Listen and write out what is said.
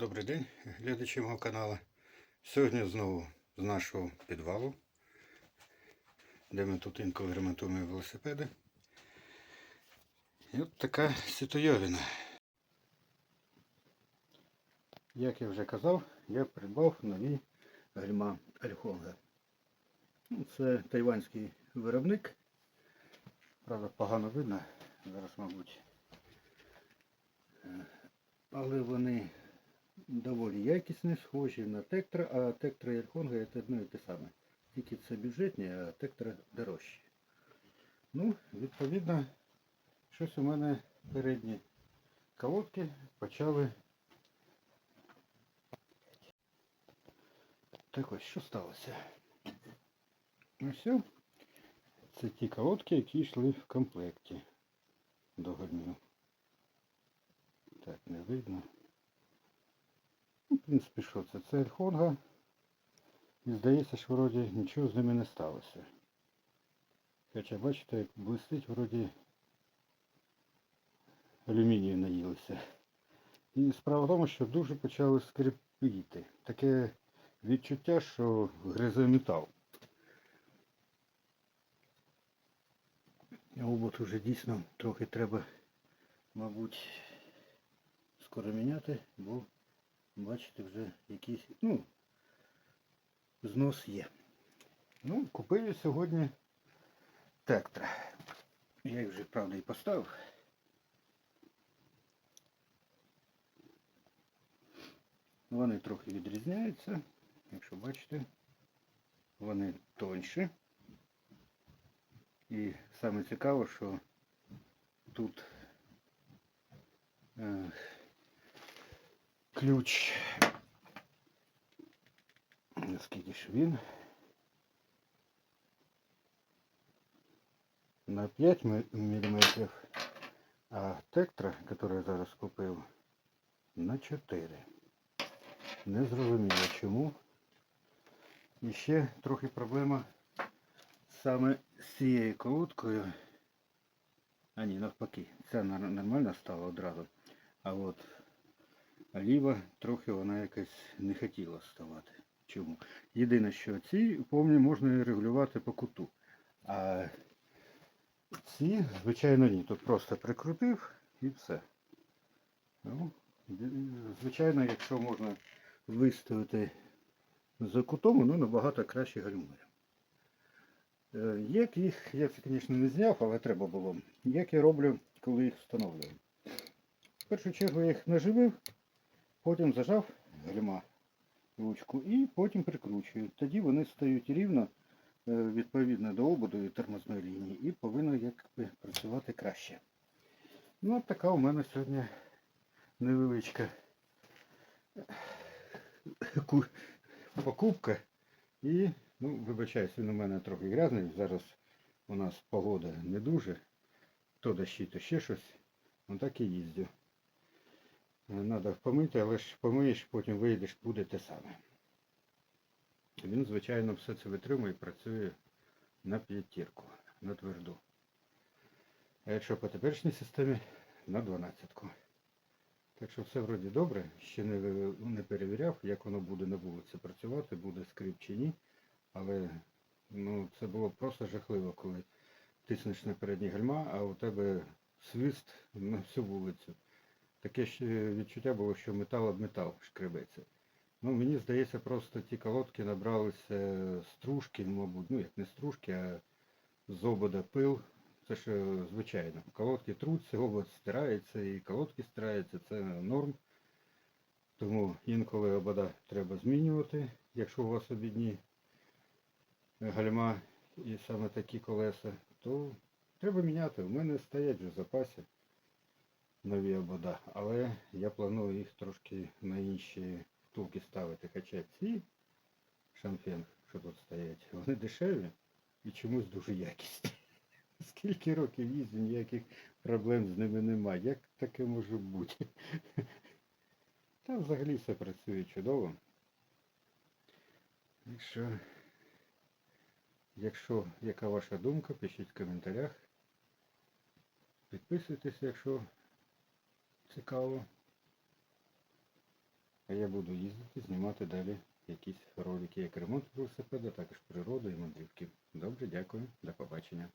Добрий день, глядачі мого каналу. Сьогодні знову з нашого підвалу, де ми тут інколи ремонтуємо велосипеди. І от така сітойовина. Як я вже казав, я придбав нові гальма Альхонга. Ну, Це тайванський виробник. Правда, погано видно. Зараз, мабуть. Е, Але вони доволі якісні, схожі на Тектра, а Тектра і Альхонга це одне і те саме. Тільки це бюджетні, а Тектра дорожчі. Ну, відповідно, щось у мене передні колодки почали. Так ось, що сталося? Ну все. Це ті колодки, які йшли в комплекті до гальмів. Так, не видно. В принципі, що це? Це Ельхонга. І здається, що вроді нічого з ними не сталося. Хоча бачите, як блистить, вроді алюмінію наїлися. І справа в тому, що дуже почали скрипіти. Таке відчуття, що гризе метал. Обод уже дійсно трохи треба, мабуть, скоро міняти, бо бачите, вже якийсь, ну, знос є. Ну, купив сьогодні тектра. Я їх вже, правда, і поставив. Вони трохи відрізняються, якщо бачите, вони тонші. І саме цікаво, що тут е, ключ, скільки ж він, на 5 мм, а тектра, який я зараз купив, на 4. Не зрозуміло чому. І ще трохи проблема саме з цією колодкою. А ні, навпаки, ця нар- нормально стала одразу. А от ліва трохи вона якась не хотіла ставати. Чому? Єдине, що ці повні можна регулювати по куту. А ці, звичайно, ні. Тут просто прикрутив і все. Ну, звичайно, якщо можна виставити за кутом, воно набагато краще гальмує. Е, Як їх, я це, звісно, не зняв, але треба було. Як я роблю, коли їх встановлюю. В першу чергу я їх наживив, потім зажав гальма ручку і потім прикручую. Тоді вони стають рівно е, відповідно до ободу і тормозної лінії і повинно якби працювати краще. Ну, от така у мене сьогодні невеличка покупка. І, ну, вибачаюсь, він у мене трохи грязний. Зараз у нас погода не дуже. То дощі, то ще щось. Ну так і їздю. Треба помити, але ж помиєш, потім вийдеш, буде те саме. Він, звичайно, все це витримує і працює на п'ятірку, на тверду. А якщо по теперішній системі, на дванадцятку. Так що все вроді добре. Ще не, не перевіряв, як воно буде на вулиці працювати, буде скрип чи ні. Але ну, це було просто жахливо, коли тиснеш на передні гальма, а у тебе свист на всю вулицю. Таке відчуття було, що метал об метал шкребеться. Ну, мені здається, просто ті колодки набралися стружки, мабуть, ну як не стружки, а з обода пил. Це ж е, звичайно. Колодки труться, обод стирається і колодки стираються, це норм. Тому інколи обода треба змінювати, якщо у вас обідні гальма і саме такі колеса, то треба міняти. У мене стоять вже в запасі нові обода, але я планую їх трошки на інші втулки ставити. Хоча ці шанфен, що тут стоять, вони дешеві і чомусь дуже якісні. Скільки років їздю, ніяких проблем з ними немає. Як таке може бути? Та взагалі все працює чудово. Так що, якщо яка ваша думка, пишіть в коментарях. Підписуйтесь, якщо цікаво. А я буду їздити, знімати далі якісь ролики, як ремонт велосипеда, також природу і мандрівки. Добре, дякую, до побачення.